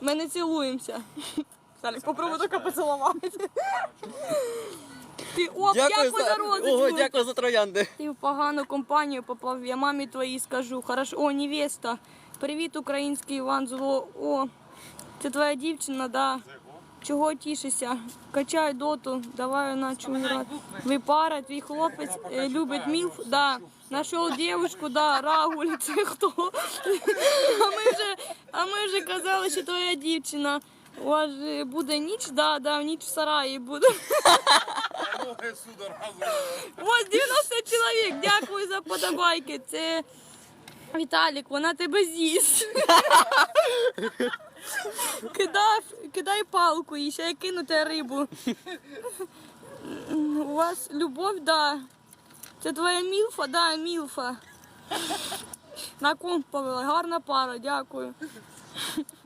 Ми не цілуємося. Салік, попробуй тільки поцілувати. Ти оп, дякую, за розочку. Ого, дякую за троянди. Ти в погану компанію попав, я мамі твоїй скажу. Хорошо, о, невеста. Привіт, український Іван Зло. О, це твоя дівчина, да. Чого тішишся? Качай доту, давай начу грати. Ви пара, твій хлопець е, любить мілф, да. Нашов дівчинку, да, Рагуль, це хто? А ми вже, казали, що твоя дівчина. У вас же буде ніч, да, да, ніч в сараї буде. Ось 90 чоловік, дякую за подобайки. Це Віталік, вона тебе з'їсть. Кидай, кидай палку і ще я кину тебе рибу. У вас любов, да. Це твоя мілфа, да, мілфа. На комп повели. Гарна пара, дякую.